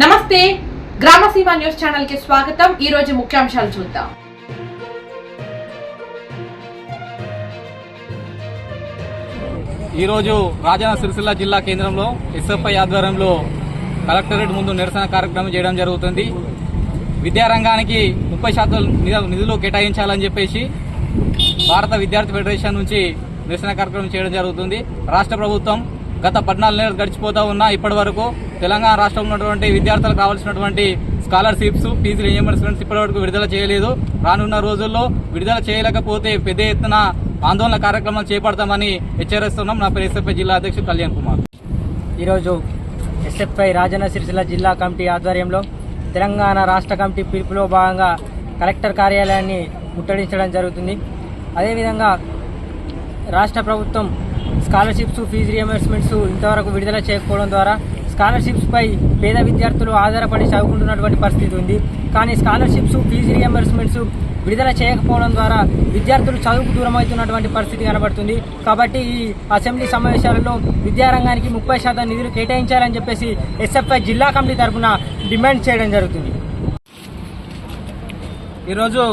నమస్తే గ్రామసీమ న్యూస్ ఛానల్కి స్వాగతం. ఈ రోజు ముఖ్యాంశాలు చూద్దాం. ఈరోజు రాజన్న సిరిసిల్ల జిల్లా కేంద్రంలో ఎస్ఎఫ్ఐ ఆధ్వర్యంలో కలెక్టరేట్ ముందు నిరసన కార్యక్రమం చేయడం జరుగుతుంది. విద్యారంగానికి ముప్పై శాతం నిధులు కేటాయించాలని చెప్పేసి భారత విద్యార్థి ఫెడరేషన్ నుంచి నిరసన కార్యక్రమం చేయడం జరుగుతుంది. రాష్ట్ర ప్రభుత్వం గత పద్నాలుగు నెలలు గడిచిపోతా ఉన్నా ఇప్పటి వరకు తెలంగాణ రాష్ట్రంలో ఉన్నటువంటి విద్యార్థులకు కావాల్సినటువంటి స్కాలర్షిప్స్ ఫీజు రియంబర్స్మెంట్స్ ఇప్పటి వరకు విడుదల చేయలేదు. రానున్న రోజుల్లో విడుదల చేయలేకపోతే పెద్ద ఎత్తున ఆందోళన కార్యక్రమాలు చేపడతామని హెచ్చరిస్తున్నాం నా పేరు ఎస్ఎఫ్ఐ జిల్లా అధ్యక్షుడు కళ్యాణ్ కుమార్. ఈరోజు ఎస్ఎఫ్ఐ రాజన్న సిరిసిల్ల జిల్లా కమిటీ ఆధ్వర్యంలో తెలంగాణ రాష్ట్ర కమిటీ పిలుపులో భాగంగా కలెక్టర్ కార్యాలయాన్ని ముట్టడించడం జరుగుతుంది. అదేవిధంగా రాష్ట్ర ప్రభుత్వం స్కాలర్షిప్స్ ఫీజు రియంబర్స్మెంట్స్ ఇంతవరకు విడుదల చేయకపోవడం ద్వారా స్కాలర్షిప్స్పై పేద విద్యార్థులు ఆధారపడి చదువుకుంటున్నటువంటి పరిస్థితి ఉంది. కానీ స్కాలర్షిప్స్ ఫీజు రియంబర్స్మెంట్స్ విడుదల చేయకపోవడం ద్వారా విద్యార్థులు చదువుకు దూరం అవుతున్నటువంటి పరిస్థితి కనబడుతుంది. కాబట్టి ఈ అసెంబ్లీ సమావేశాలలో విద్యారంగానికి ముప్పై శాతం నిధులు కేటాయించాలని చెప్పేసి ఎస్ఎఫ్ఐ జిల్లా కమిటీ తరఫున డిమాండ్ చేయడం జరుగుతుంది. ఈరోజు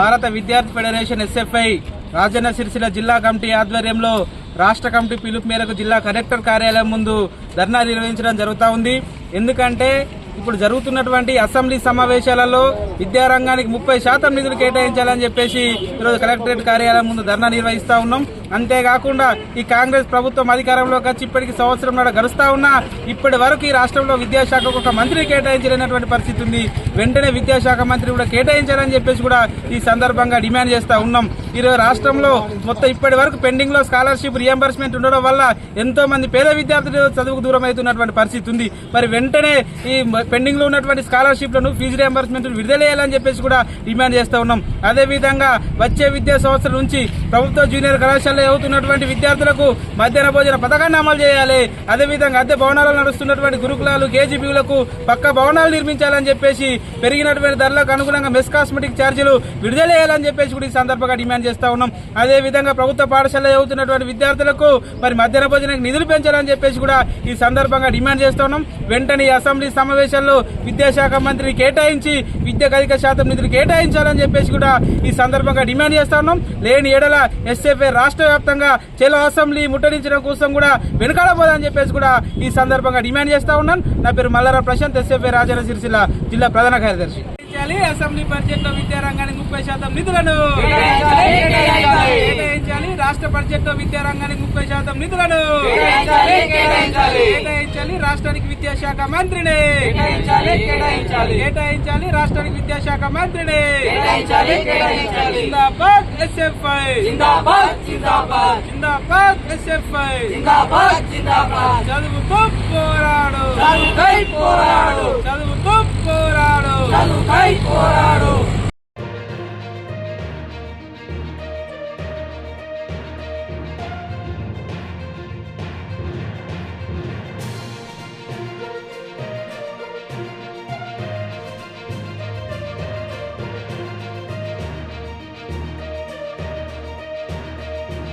భారత విద్యార్థి ఫెడరేషన్ ఎస్ఎఫ్ఐ రాజన్న సిరిసిల్ల జిల్లా కమిటీ ఆధ్వర్యంలో రాష్ట్ర కమిటీ పిలుపు మేరకు జిల్లా కలెక్టర్ కార్యాలయం ముందు ధర్నా నిర్వహించడం జరుగుతూ ఉంది. ఎందుకంటే ఇప్పుడు జరుగుతున్నటువంటి అసెంబ్లీ సమావేశాలలో విద్యారంగానికి ముప్పై శాతం నిధులు కేటాయించాలని చెప్పేసి ఈరోజు కలెక్టరేట్ కార్యాలయం ముందు ధర్నా నిర్వహిస్తా ఉన్నాం. అంతేకాకుండా ఈ కాంగ్రెస్ ప్రభుత్వం అధికారంలోకి వచ్చి ఇప్పటికి సంవత్సరం నాడు గడుస్తా ఉన్నా ఇప్పటి వరకు ఈ రాష్ట్రంలో విద్యాశాఖకు ఒక మంత్రి కేటాయించలేనటువంటి పరిస్థితి ఉంది. వెంటనే విద్యాశాఖ మంత్రి కూడా కేటాయించాలని చెప్పేసి కూడా ఈ సందర్భంగా డిమాండ్ చేస్తా ఉన్నాం. ఈరోజు రాష్ట్రంలో మొత్తం ఇప్పటి వరకు పెండింగ్లో స్కాలర్షిప్ రియంబర్స్మెంట్ ఉండడం వల్ల ఎంతో మంది పేద విద్యార్థులు చదువుకు దూరం అవుతున్నటువంటి పరిస్థితి ఉంది. మరి వెంటనే ఈ పెండింగ్లో ఉన్నటువంటి స్కాలర్షిప్లను ఫీజు రియంబర్స్మెంట్ విడుదల చెప్పేసి కూడా డిమాండ్ చేస్తూ ఉన్నాం. అదే విధంగా వచ్చే విద్యా సంవత్సరం నుంచి ప్రభుత్వ జూనియర్ కళాశాల కళాశాలలో చదువుతున్నటువంటి విద్యార్థులకు మధ్యాహ్న భోజన పథకాన్ని అమలు చేయాలి. అదే విధంగా అద్దె భవనాలు నడుస్తున్నటువంటి గురుకులాలు కేజీబీలకు పక్క భవనాలు నిర్మించాలని చెప్పేసి పెరిగినటువంటి ధరలకు అనుగుణంగా మెస్ కాస్మెటిక్ ఛార్జీలు విడుదల చేయాలని చెప్పేసి కూడా ఈ సందర్భంగా డిమాండ్ చేస్తా ఉన్నాం. అదే విధంగా ప్రభుత్వ పాఠశాలలో చదువుతున్నటువంటి విద్యార్థులకు మరి మధ్యాహ్న భోజనానికి నిధులు పెంచాలని చెప్పేసి కూడా ఈ సందర్భంగా డిమాండ్ చేస్తా ఉన్నాం. వెంటనే అసెంబ్లీ సమావేశాల్లో విద్యాశాఖ మంత్రి కేటాయించి విద్యకు అధిక శాతం నిధులు కేటాయించాలని చెప్పేసి కూడా ఈ సందర్భంగా డిమాండ్ చేస్తా ఉన్నాం. లేని ఏడల ఎస్ఎఫ్ఏ రాష్ట్ర వ్యాప్తంగా చెలో అసెంబ్లీ ముట్టడించడం కోసం కూడా వెనుకాడబోదని చెప్పేసి కూడా ఈ సందర్భంగా డిమాండ్ చేస్తా ఉన్నాను నా పేరు మల్లారా ప్రశాంత్ ఎస్ఎఫ్ఏ రాజన్న సిరిసిల్ల జిల్లా ప్రధాన కార్యదర్శి. అసెంబ్లీ బడ్జెట్లో విద్యారంగానికి ముప్పై శాతం నిధులను. రాష్ట్ర బడ్జెట్లో విద్యారంగానికి ముప్పై శాతం నిధులను. రాష్ట్రానికి విద్యాశాఖ మంత్రిని. కేటాయించాలి రాష్ట్రానికి విద్యాశాఖ మంత్రిని. జిందాబాద్ ఎస్ఎఫ్ఐ. జిందాబాద్ ఎస్ఎఫ్ఐ. చదువుతూ పోరాడు. చదువుతూ పోరాడు.